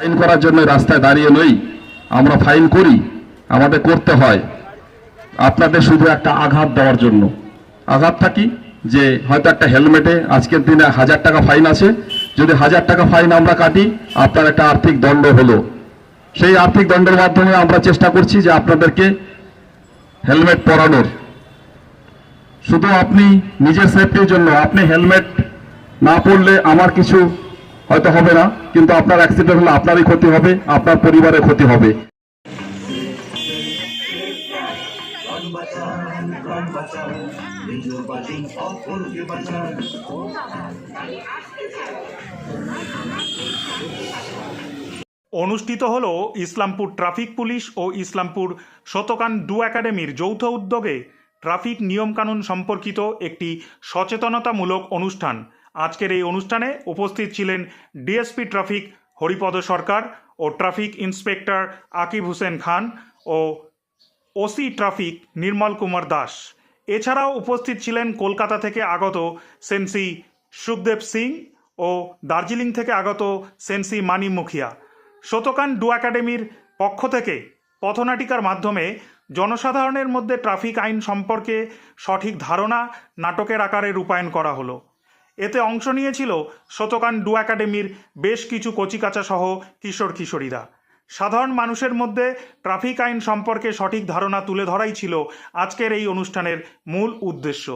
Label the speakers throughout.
Speaker 1: Fine করার জন্য রাস্তায় দাঁড়িয়ে নই। আমরা ফাইন করি, আমাদের করতে হয়। আপনাদের শুধু একটা আঘাত দেওয়ার জন্য। আঘাতটা কি? যে হয়তো একটা হেলমেটে আজকের দিনে হাজার টাকা ফাইন আছে। যদি হাজার টাকা ফাইন আমরা কাটি, আপনার একটা আর্থিক দণ্ড হলো। সেই আর্থিক দণ্ডের মাধ্যমে আমরা চেষ্টা করছি যে আপনাদেরকে হেলমেট পরানোর। শুধু আপনি নিজের সেফটির জন্য, আপনি হেলমেট না পরলে আমার কিছু হয়তো হবে না, কিন্তু আপনার অ্যাক্সিডেন্ট হলে আপনারই ক্ষতি হবে, আপনার পরিবারের ক্ষতি হবে।
Speaker 2: অনুষ্ঠিত হল ইসলামপুর ট্রাফিক পুলিশ ও ইসলামপুর শতকান ডু একাডেমির যৌথ উদ্যোগে ট্রাফিক নিয়মকানুন সম্পর্কিত একটি সচেতনতামূলক অনুষ্ঠান। আজকের এই অনুষ্ঠানে উপস্থিত ছিলেন ডিএসপি ট্রাফিক হরিপদ সরকার ও ট্রাফিক ইন্সপেক্টর আকিব হোসেন খান ও ওসি ট্রাফিক নির্মল কুমার দাস। এছাড়াও উপস্থিত ছিলেন কলকাতা থেকে আগত সেন্সি সুখদেব সিং ও দার্জিলিং থেকে আগত সেন্সি মানি মুখিয়া। শতকান ডু একাডেমির পক্ষ থেকে পথনাটিকার মাধ্যমে জনসাধারণের মধ্যে ট্রাফিক আইন সম্পর্কে সঠিক ধারণা নাটকের আকারে রূপায়ণ করা হলো। এতে অংশ নিয়েছিল শতকান ডু একাডেমির বেশ কিছু কচিকাচা সহ কিশোর কিশোরীরা। সাধারণ মানুষের মধ্যে ট্রাফিক আইন সম্পর্কে সঠিক ধারণা তুলে ধরাই ছিল আজকের এই অনুষ্ঠানের মূল উদ্দেশ্য।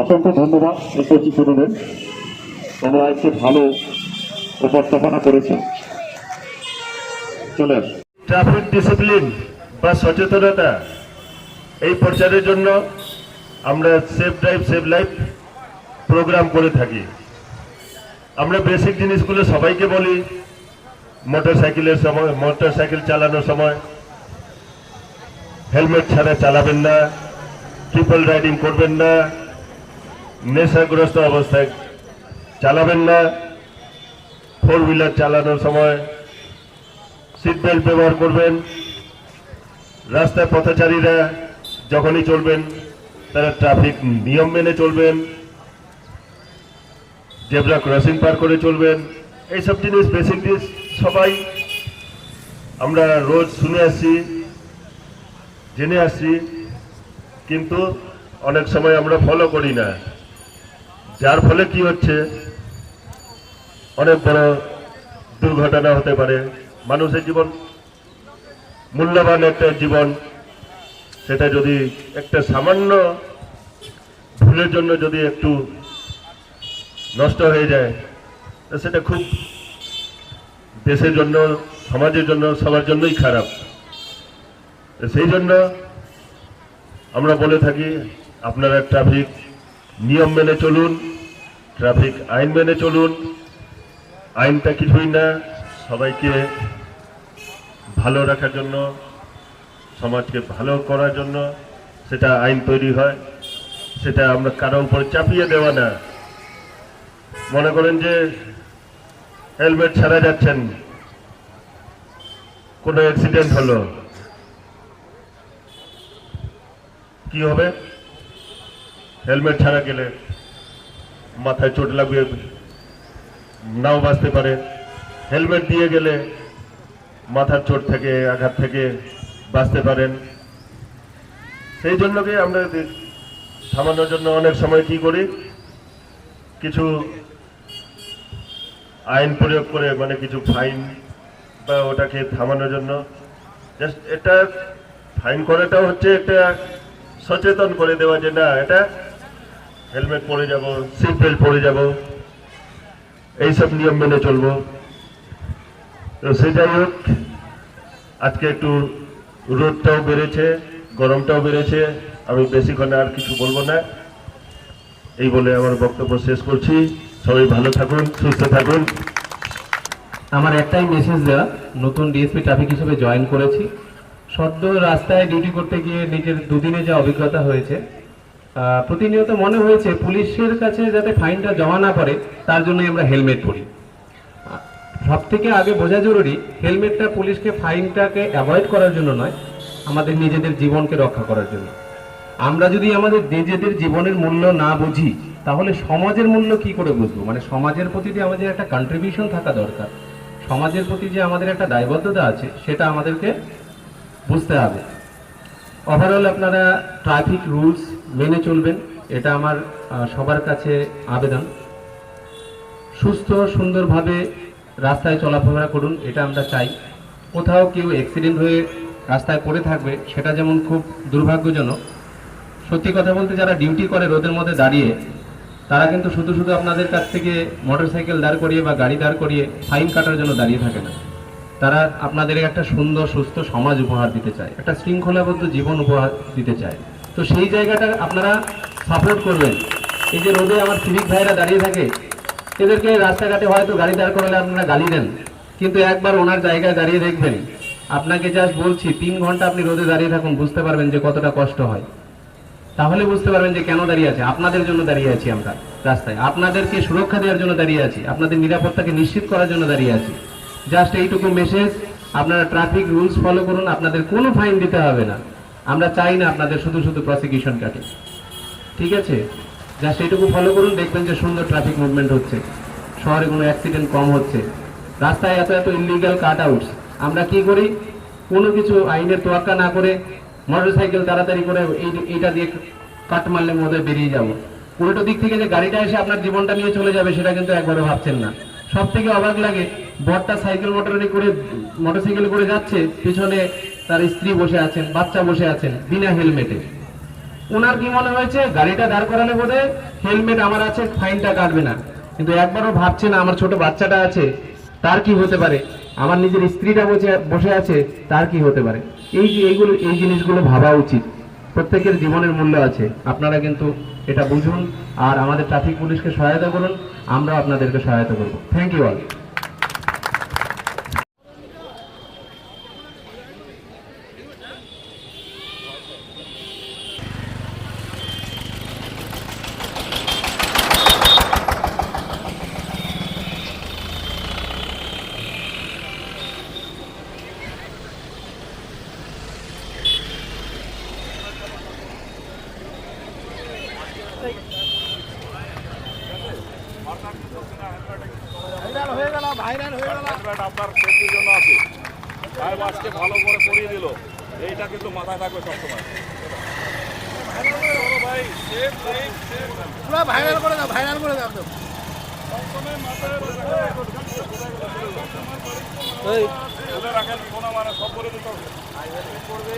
Speaker 3: অসংখ্য ধন্যবাদ উপস্থিত ছিলেন তোমরা একটু ভালো উপস্থাপনা করেছ। চলে
Speaker 4: ট্রাফিক ডিসিপ্লিন বা সচেতনতা, এই প্রচারের জন্য আমরা safe drive save life program করে থাকি। আমরা বেসিক জিনিসগুলো সবাইকে বলি মোটর সাইকেলের সময় মোটর সাইকেল চালানোর সময়। হেলমেট ছাড়া চালাবেন না, ট্রিপল রাইডিং করবেন না, নেশাগ্রস্ত অবস্থায় চালাবেন না। ফোর হুইলার চালানোর সময় সিট বেল্ট ব্যবহার করবেন। রাস্তায় পথচারীরা যখনই চলবেন, তারা ট্রাফিক নিয়ম মেনে চলবেন। জেব্রা ক্রসিং পার করে চলবেন। এইসব জিনিস বেসিক জিনিস সবাই আমরা রোজ শুনে আসছি, জেনে আসছি। কিন্তু অনেক সময় আমরা ফলো করি না। যার ফলে কি হচ্ছে অনেক বড় দুর্ঘটনা হতে পারে। মানুষের জীবন, মূল্যবান একটা জীবন, সেটা যদি একটা সামান্য ভুলের জন্য যদি একটু নষ্ট হয়ে যায়, তা সেটা খুব দেশের জন্য, সমাজের জন্য, সবার জন্যই খারাপ। সেই জন্য আমরা বলে থাকি, আপনারা ট্রাফিক নিয়ম মেনে চলুন, ট্রাফিক আইন মেনে চলুন আইনটা কিছুই না, সবাইকে ভালো রাখার জন্য, সমাজকে ভালো করার জন্য সেটা আইন তৈরি হয়, সেটা আমরা কারও উপর চাপিয়ে দেওয়া না। মনে করেন যে হেলমেট ছাড়া যাচ্ছেন, কোনো অ্যাক্সিডেন্ট হলো। কি হবে? হেলমেট ছাড়া গেলে মাথায় চোট লাগবে নাও বাঁচতে পারে। হেলমেট দিয়ে গেলে মাথার চোট থেকে, আঘাত থেকে বাঁচতে পারেন। সেই জন্যকে আমরা এদের থামানোর জন্য অনেক সময় কি করি? কিছু আইন প্রয়োগ করে মানে কিছু ফাইন বা ওটাকে থামানোর জন্য। জাস্ট এটা ফাইন করাটাও হচ্ছে একটা সচেতন করে দেওয়া যে না, এটা হেলমেট পরে যাব, সিট বেল্ট পরে যাব। এইসব নিয়ম মেনে চলবো। তো সে যাই হোক, আজকে একটু রোদটাও বেড়েছে, গরমটাও বেড়েছে, আমি বেশিক্ষণ আর কিছু বলব না। এই বলে আমার বক্তব্য শেষ করছি। সবাই ভালো থাকুন, সুস্থ থাকুন।
Speaker 5: আমার একটাই মেসেজ দেওয়া নতুন ডিএসপি ট্রাফিক হিসেবে জয়েন করেছি। সদ্য রাস্তায় ডিউটি করতে গিয়ে নিজের দুদিনে যা অভিজ্ঞতা হয়েছে প্রতিনিয়ত মনে হয়েছে পুলিশের কাছে যাতে ফাইনটা জমা না পড়ে, তার জন্যই আমরা হেলমেট পরি। সব থেকে আগে বোঝা জরুরি, হেলমেটটা পুলিশকে ফাইনটাকে অ্যাভয়েড করার জন্য নয়, আমাদের নিজেদের জীবনকে রক্ষা করার জন্য। আমরা যদি আমাদের নিজেদের জীবনের মূল্য না বুঝি, তাহলে সমাজের মূল্য কি করে বুঝব? মানে সমাজের প্রতি যে আমাদের একটা কন্ট্রিবিউশন থাকা দরকার, সমাজের প্রতি যে আমাদের একটা দায়বদ্ধতা আছে, সেটা আমাদেরকে বুঝতে হবে। ওভারঅল আপনারা ট্রাফিক রুলস মেনে চলবেন, এটা আমার সবার কাছে আবেদন। সুস্থ, সুন্দরভাবে রাস্তায় চলাফেরা করুন, এটা আমরা চাই। কোথাও কেউ অ্যাক্সিডেন্ট হয়ে রাস্তায় পড়ে থাকবে, সেটা যেমন খুব দুর্ভাগ্যজনক। সত্যি কথা বলতে যারা ডিউটি করে রোদের মধ্যে দাঁড়িয়ে, তারা কিন্তু শুধু শুধু আপনাদের কাছ থেকে মোটরসাইকেল দাঁড় করিয়ে বা গাড়ি দাঁড় করিয়ে ফাইন কাটার জন্য দাঁড়িয়ে থাকে না। তারা আপনাদের একটা সুন্দর, সুস্থ সমাজ উপহার দিতে চায়, একটা শৃঙ্খলাবদ্ধ জীবন উপহার দিতে চায়। তো সেই জায়গাটা আপনারা সাপোর্ট করবেন। এই যে রোদে আমার সিভিক ভাইরা দাঁড়িয়ে থাকে, এদেরকে রাস্তাঘাটে হয়তো গাড়ি দাঁড় করালে আপনারা গালি দেন, কিন্তু একবার ওনার জায়গায় দাঁড়িয়ে দেখবেন। আপনাকে জাস্ট বলছি, তিন ঘণ্টা আপনি রোদে দাঁড়িয়ে থাকুন, বুঝতে পারবেন যে কতটা কষ্ট হয়। তাহলে বুঝতে পারবেন যে কেন দাঁড়িয়ে আছে। আপনাদের জন্য দাঁড়িয়ে আছি আমরা রাস্তায়। আপনাদেরকে সুরক্ষা দেওয়ার জন্য দাঁড়িয়ে আছি। আপনাদের নিরাপত্তাকে নিশ্চিত করার জন্য দাঁড়িয়ে আছি। জাস্ট এইটুকু মেসেজ আপনারা ট্রাফিক রুলস ফলো করুন, আপনাদের কোনো ফাইন দিতে হবে না। আমরা চাই না আপনাদের শুধু শুধু প্রসিকিউশন কাটে। ঠিক আছে? জাস্ট এইটুকু ফলো করুন, দেখবেন যে সুন্দর ট্রাফিক মুভমেন্ট হচ্ছে। শহরে কোনো অ্যাক্সিডেন্ট কম হচ্ছে। রাস্তায় এত এত ইলিগাল কাট আউটস আমরা কি করি? কোনো কিছু আইনের তোয়াক্কা না করে মোটরসাইকেল তাড়াতাড়ি করে এই এইটা দিয়ে কাট মারলে মধ্যে বেরিয়ে যাব। উল্টো দিক থেকে যে গাড়িটা এসে আপনার জীবনটা নিয়ে চলে যাবে, সেটা কিন্তু একবারও ভাবছেন না। সব থেকে অবাক লাগে, বরটা সাইকেল মোটরে করে মোটরসাইকেল করে যাচ্ছে, পিছনে তার স্ত্রী বসে আছেন, বাচ্চা বসে আছেন বিনা হেলমেটে। ওনার কি মনে হয়েছে? গাড়িটা দাঁড় করালে বোধ হেলমেট আমার আছে, ফাইনটা কাটবে না। কিন্তু একবারও ভাবছে না, আমার ছোট বাচ্চাটা আছে, তার কি হতে পারে? আমার নিজের স্ত্রীটা বসে বসে আছে, তার কি হতে পারে? এই যে এইগুলো, এই জিনিসগুলো ভাবা উচিত। প্রত্যেকের জীবনের মূল্য আছে। আপনারা কিন্তু এটা বুঝুন, আর আমাদের ট্রাফিক পুলিশকে সহায়তা করুন আমরা আপনাদেরকে সহায়তা করব। থ্যাংক ইউ অল
Speaker 6: আপনার সেফটির জন্য আছে। সাহেব আজকে ভালো করে করিয়ে দিল। এইটা কিন্তু মাথায় থাকবে সবসময়। ভাই
Speaker 7: ভাইরাল করে দাও ভাইরাল করে দাও
Speaker 6: সবসময় রাখেন মানে সব করে দিতে হবে। করবে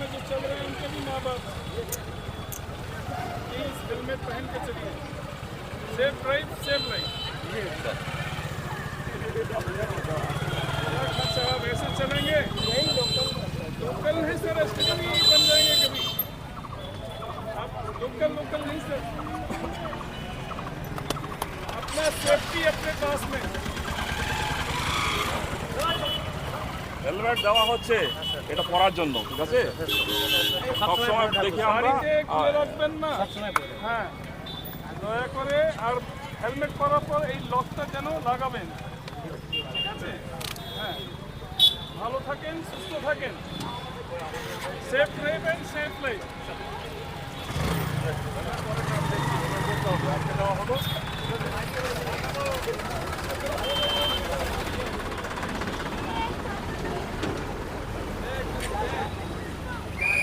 Speaker 6: में जो चल रहे हैं, उनके भी माँ बाप प्लीज़ हेलमेट पहन के चलिए। सेफ़ ड्राइव सेफ़ लाइफ साहब ऐसे चलेंगे। लोकल है सर एसटी नहीं बन जाएँगे कभी। आप लोकल लोकल नहीं सर। अपना सेफ्टी अपने पास में।
Speaker 8: हेलमेट দেওয়া হচ্ছে এটা পরার জন্য ঠিক আছে? সবসময় দেখি আমরা
Speaker 6: রাখবেন না। হ্যাঁ। দয়া করে আর হেলমেট পরার পর এই লকটা যেন লাগাবেন। ঠিক আছে? হ্যাঁ। ভালো থাকেন সুস্থ থাকেন। সেফ নেবেন সেফ লাইফ।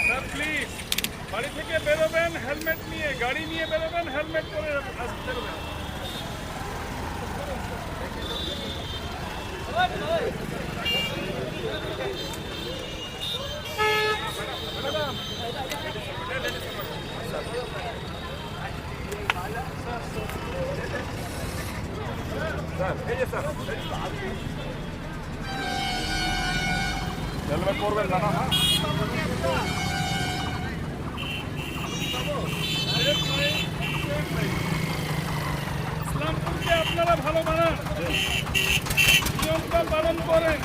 Speaker 6: স্যার প্লিজ বাড়ি থেকে বেরোবেন হেলমেট নিয়ে গাড়ি নিয়ে বেরোবেন হেলমেট পরে আসতে বেরোবেন
Speaker 8: হেলমেট পরবেন না না হ্যাঁ?
Speaker 6: ইসলামপুরকে আপনারা ভালো মানান। নিয়মটা পালন করেন।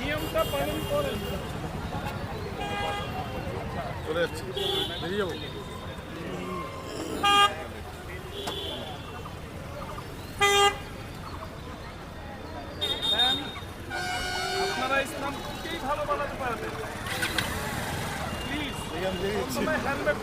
Speaker 6: নিয়মটা পালন করেন।
Speaker 7: চলে যাচ্ছি। বেরিয়ে যাব
Speaker 6: ম্যাম, আপনারা ইসলামপুরকেই ভালো বানাতে পারবেন প্লিজ হেলমেট